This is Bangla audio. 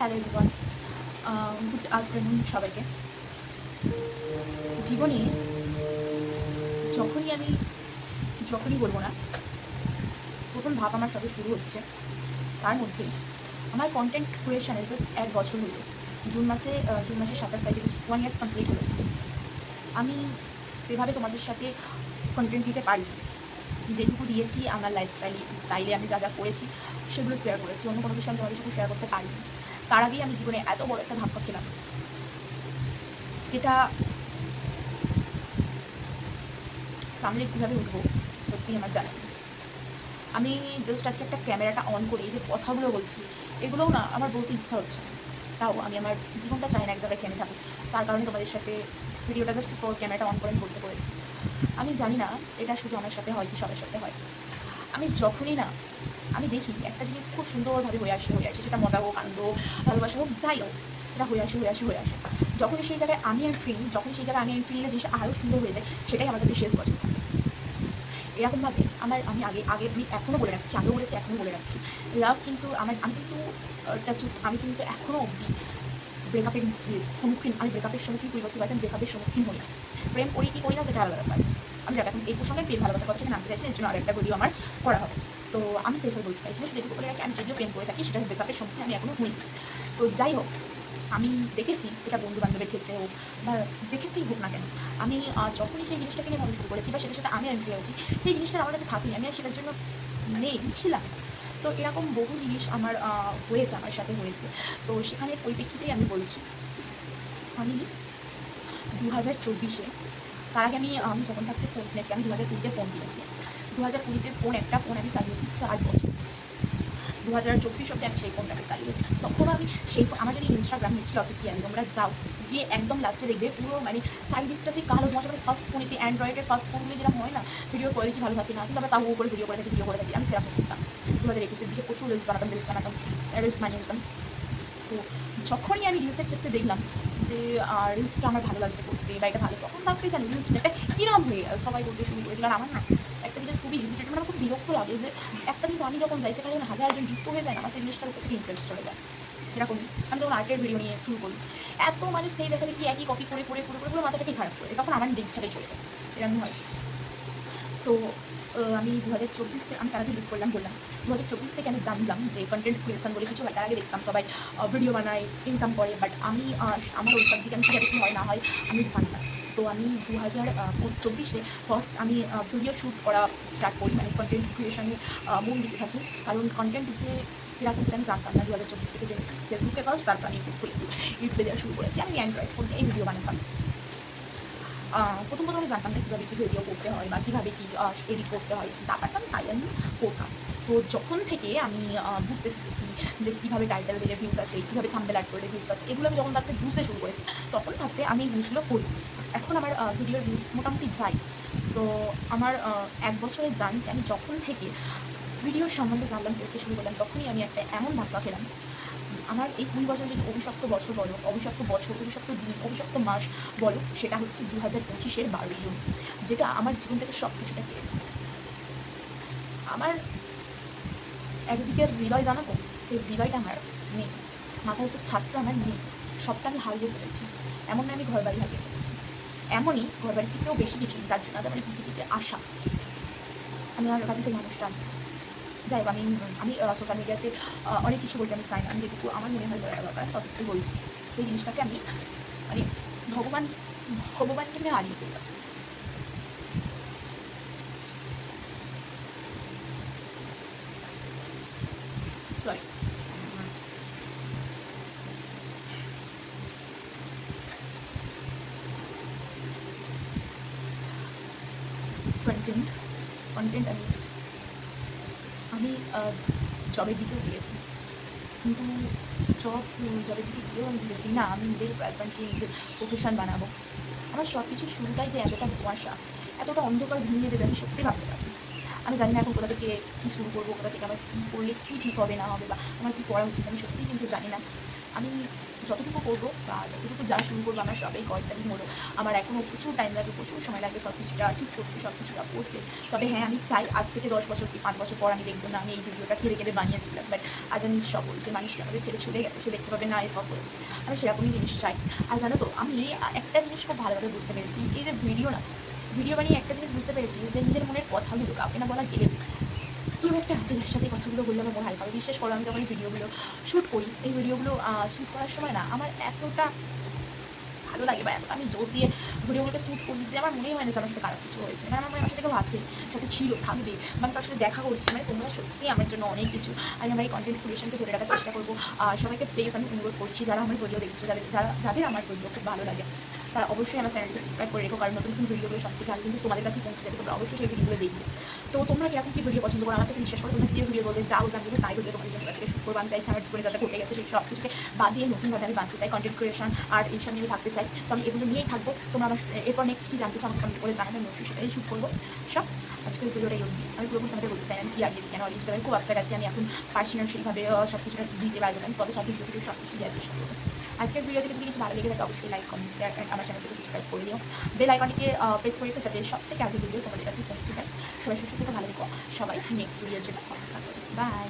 Hello everyone. গুড আফটারনুন সবাইকে। জীবনে যখনই আমি, যখনই বলব না, প্রথম ভাব আমার সাথে শুরু হচ্ছে। তার মধ্যে আমার কন্টেন্ট ক্রিয়েশনে জাস্ট এক বছর হলো। জুন মাসে জুন মাসের সাতাশ তারিখে জাস্ট ওয়ান ইয়ার্স কমপ্লিট হলো। আমি সেভাবে তোমাদের সাথে কন্টেন্ট দিতে পারি। যেটুকু দিয়েছি, আমার লাইফস্টাইলে স্টাইলে আমি যা যা করেছি, সেগুলো শেয়ার করেছি। অন্য কোনো বিষয় আমি তোমাদের সাথে শেয়ার করতে পারিনি। তার আগেই আমি জীবনে এত বড় একটা ধাক্কা খেলাম। যেটা সামনে কীভাবে উঠবো সত্যি আমার জানা আমি জাস্ট আজকে একটা ক্যামেরাটা অন করে এই যে কথাগুলো বলছি, এগুলোও না আমার বলতে ইচ্ছা হচ্ছে তাও আমি আমার জীবনটা চাই না এক জায়গায় থেমে থাকি তার কারণে তোমাদের সাথে ভিডিওটা জাস্ট ক্যামেরাটা অন করে আমি করেছি। আমি জানি না এটা শুধু আমার সাথে হয় কি সবার সাথে হয়। আমি যখনই না, আমি দেখি একটা জিনিস খুব সুন্দরভাবে হয়ে আসে হয়ে আসে, সেটা মজা হোক, আনন্দ ভালোবাসা হোক, যাই হোক, সেটা হয়ে আসে হয়ে আসে হয়ে আসে। যখন সেই জায়গায় আমি আর ফিল যখন সেই জায়গায় আমি আর ফিলিংটা জিনিসটা আরও সুন্দর হয়ে যায়, সেটাই আমার কাছে শেষ বছর এরকমভাবে আমার, আমি আগে আগে আমি এখনও বলে রাখছি আগেও বলেছি এখনও বলে রাখছি। লাভ কিন্তু আমার, আমি কিন্তু আমি কিন্তু এখনও অবধি ব্রেকআপের সম্মুখীন, আমি ব্রেকআপের সম্মুখীন কুড়ি বছর বয়সে ব্রেকআপের সম্মুখীন হই প্রেম করি কি করি না, সেটা আলাদা ব্যাপার। আমি এখন এই প্রসঙ্গে প্রেম ভালোবাসার কথা থেকে নামতে চাইছি এর জন্য আরেকটা ভিডিও আমার করা হবে। তো আমি সেই সব বলতে চাইছি শুধু বলে রাখি, আমি যদিও প্রেম করে থাকি, সেটা ব্রেকআপের সম্মুখীন আমি এখনও হই তো যাই হোক, আমি দেখেছি এটা বন্ধু বান্ধবের ক্ষেত্রে হোক বা যে ক্ষেত্রেই হোক না কেন, আমি যখনই সেই জিনিসটাকে নিয়ে ভালো শুরু করেছি বা সেটা সেটা আমি এন্ট্রি হয়েছি, সেই জিনিসটা আমার কাছে থাকেনি, আমি আর সেটার জন্য নেই ছিলাম তো এরকম বহু জিনিস আমার হয়েছে, আমার সাথে হয়েছে। তো সেখানে পরিপ্রেক্ষিতেই আমি বলছি, আমি দু হাজার চব্বিশে তার আগে আমি আমি যখন থাকতে ফোন কিনেছি, আমি দু হাজার কুড়িতে ফোন কিনেছি দু হাজার কুড়িতে ফোন একটা ফোন আমি চালিয়েছি চার বছর। দু হাজার চব্বিশ অব্দি আমি সেই ফোনটাকে চালিয়েছি। তখন আমি সেই আমার যদি ইনস্টাগ্রাম হিস্ট্রি অফিসিয়াল তোমরা যাও, গিয়ে একদম লাস্টে দেখবে পুরো মানে চারিদিকটা সেই কালো ধোঁয়া মানে ফার্স্ট ফোনেতে অ্যান্ড্রয়েডের ফার্স্ট ফোনগুলো যেরকম হয় না ভিডিও কোয়ালিটি ভালো থাকে না কিন্তু আমরা তাও করে ভিডিও করে থাকি ভিডিও করে থাকি আমি সেরকম করতাম। দু হাজার একুশের দিকে প্রচুর রিলস বানাতাম রিলস বানাতাম রিলস বানিয়ে নিতাম। তো যখনই আমি রিলসের ক্ষেত্রে দেখলাম যে রিলসটা আমার ভালো লাগছে করতে বা এটা ভালো তখন ভাবতে জানি রিলসটা একটা কীরকম হয়ে সবাই করতে শুরু করে দিল। আর আমার না একটা জিনিস খুবই ইজিটেড মানে খুব বিরক্ত লাগে যে, একটা জিনিস আমি যখন যাই, সেখানে যখন হাজার জন যুক্ত হয়ে যায় না, আমার সেই জিনিসটার উপর ইন্টারেস্ট চলে যায়। সেরকম আমি যখন আর্টের ভিডিও নিয়ে শুরু করি, এত মানুষ সেই দেখা দেখি একই কপি করে করে করে করে মাথাটাকে খারাপ করে? তখন আমার নিজের ইচ্ছাটাই চলে যায়। এরকম হয়। তো আমি দু হাজার চব্বিশ আমি তার আগে করলাম, বললাম। দু হাজার চব্বিশ থেকে আমি জানলাম যে কন্টেন্ট ক্রিয়েশন বলে কিছু হয়, তার আগে দেখতাম সবাই ভিডিও বানায় ইনকাম করে বাট আমি আমার ওই দিকে আমি কীভাবে হয়, না হয়, আমি জানতাম। তো আমি দু হাজার চব্বিশে ফার্স্ট আমি ভিডিও শ্যুট করা স্টার্ট করি মানে কন্টেন্ট ক্রিয়েশনে মন দিতে থাকি। কারণ কন্টেন্ট যে কীরকম সেটা আমি জানতাম না দু হাজার চব্বিশ থেকে জেনেছি। ফেসবুকে ফার্স্ট তারপর আমি খুলেছি ইউটিউবে দেওয়া শুরু করেছি, আমি অ্যান্ড্রয়েড ফোন এই ভিডিও বানাতাম। প্রথম প্রথম আমি জানতাম না কীভাবে কী ভিডিও করতে হয় বা কীভাবে কী এডিট করতে হয়। যা পারতাম তাই আমি করতাম তো যখন থেকে আমি বুঝতে শিখেছি যে কীভাবে টাইটেল দিলে ভিউজ আছে কীভাবে থাম্বেল অ্যাড করলে ভিউজ আছে এগুলো আমি যখন তাকে বুঝতে শুরু করেছি, তখন থাকতে আমি এই জিনিসগুলো করি। এখন আমার ভিডিওর ভিউজ মোটামুটি যাই তো আমার এক বছরের জার্নিতে আমি যখন থেকে ভিডিওর সম্বন্ধে জানলাম করতে শুরু করলাম, তখনই আমি একটা এমন ধাক্কা খেলাম আমার এই কুড়ি বছর যদি অভিশপ্ত বছর বলো, অভিশপ্ত বছর, অভিশপ্ত দিন, অভিশপ্ত মাস বলো, সেটা হচ্ছে দু হাজার পঁচিশের বারোই জুন, যেটা আমার জীবন থেকে সব কিছুটা কেড়ে। আমার একদিকে হৃদয় জানাব সেই হৃদয়টা আমার নেই। মাথার উপর ছাদটা আমার নেই। সবটা আমি হারিয়ে ফেলেছি। এমন না আমি ঘর বাড়ি হারিয়ে ফেলেছি। এমনই ঘর বাড়ি থেকেও বেশি কিছু যার জন্য আমার পৃথিবীতে আসা আমি আমার কাছে সেই মানুষটা। যাই আমি আমি সোশ্যাল মিডিয়াতে অনেক কিছু বলতে আমি চাই না। আমি যেটুকু আমার মনে হয় বলার ব্যাপার ততটুকু বলছি। সেই জিনিসটাকে আমি মানে ভগবান, ভগবানকে আমি হারিয়ে ফেললাম। সরি কন্টেন্ট কন্টেন্ট আমি জবের দিকেও গিয়েছি কিন্তু জব জবের দিকে গিয়েও আমি ভেবেছি, না, আমি নিজের প্যাশনকে নিজের প্রফেশন বানাবো। আমার সব কিছু শুরুটাই যে এতটা কুয়াশা, এতটা অন্ধকার ভেঙে দেবে, আমি সত্যি ভাবতে পারি আমি জানি না এখন কোথা থেকে কী শুরু করব, কোথা থেকে আমার কী করলে কী ঠিক হবে, না হবে, বা আমার কী করা উচিত, আমি সত্যিই কিন্তু জানি না। আমি যতটুকু করব বা যতটুকু যা শুরু করব আমার সবাই কয়েকটা দিন হলো। আমার এখনও প্রচুর টাইম লাগবে প্রচুর সময় লাগবে সব কিছুটা ঠিক করতে, সব কিছুটা করতে। তবে হ্যাঁ আমি চাই আজ থেকে দশ বছর কি পাঁচ বছর পর আমি দেখব না আমি এই ভিডিওটা কেড়ে কেড়ে বানিয়েছিলাম। বাট আজ আমি সফল যে মানুষটা আমাদের ছেড়ে চলে গেছে, সে দেখতে পাবে না এই সফল। আমি সেরকমই জিনিস চাই। আর জানো তো, আমি একটা জিনিস খুব ভালোভাবে বুঝতে পেরেছি, এই যে ভিডিও না ভিডিও বানিয়ে একটা জিনিস বুঝতে পেরেছি যে নিজের মনের কথাগুলো কাউকে না বলা গেলে কেউ একটা যার সাথে কথাগুলো বললে আমার মনে হালকা হবে। বিশেষ করে আমি যখন এই ভিডিওগুলো শ্যুট করি, এই ভিডিওগুলো শ্যুট করার সময় না, আমার এতটা ভালো লাগে বা আমি জোর দিয়ে ভিডিওগুলোকে শ্যুট করি যে আমার মনেই হয় না যে আমার সাথে খারাপ কিছু হয়েছে। মানে আমার মনে আমার সাথে কেউ আছে, সাথে ছিল, থাকবে মানে তার সাথে দেখা করছি মানে তোমরা সত্যি আমার জন্য অনেক কিছু। আমি আমার এই কন্টেন্ট ক্রিয়েশনকে ধরে রাখার চেষ্টা করব। সবাইকে প্লিজ আমি অনুরোধ করছি, যারা আমার ভিডিও দেখছ, যাদের, যারা, যাদের আমার ভিডিও খুব ভালো লাগে, তারা অবশ্যই আমার চ্যানেলকে সাবস্ক্রাইব করে রেখো, কারণ নতুন নতুন ভিডিওগুলো সব থেকে কিন্তু তোমাদের কাছে পৌঁছে যাবে, তোমরা অবশ্যই সেই ভিডিওগুলো দেখবে। তো তোমরা কীরকম কি ভিডিও পছন্দ করো? আমার থেকে বিশ্বাস করো, তোমরা যে ভিডিও বলবে আমি কিন্তু তাই ভিডিও তোমাদের জন্য থেকে করব। আমি চাইছি আমার জীবনে যা যা ঘটে গেছে, সেই সব কিছুকে বাদ দিয়ে নতুনভাবে আমি বাঁচতে চাই কন্টেন্ট ক্রিয়েশন আর এইসব নিয়ে থাকতে চাই। তো আমি এগুলো নিয়েই থাকব। তোমরা আমার এরপর নেক্সট কি জানতে চাও, আমাকে কমেন্ট করে জানাবে, আমি অবশ্যই সেটাই শুট করব। সব? আজকের ভিডিওটা এই অবধি। আমি পুরোপুরি তোমাদের বলতে চাই আমি কি আগে কেন আগে আমি খুব আপসেট আছি, আমি এখন পার্সোনাল সেইভাবে সব কিছুটা দিতে পারব না। তবে সব ভিডিও ভিডিও সব কিছু দেওয়ার চেষ্টা করব। আজকের ভিডিও থেকে যদি কিছু ভালো লেগে থাকে, অবশ্যই লাইক কমেন্ট শেয়ার অ্যান্ড আমার চ্যানেলটিকে সাবস্ক্রাইব করে দিও বেল আইকনটিকে প্রেস করে যাতে সব থেকে আগে ভিডিও তোমাদের কাছে পৌঁছে যায়। সবাই সুস্থ থেকে ভালো থেকো সবাই নেক্সট ভিডিওর জন্য বাই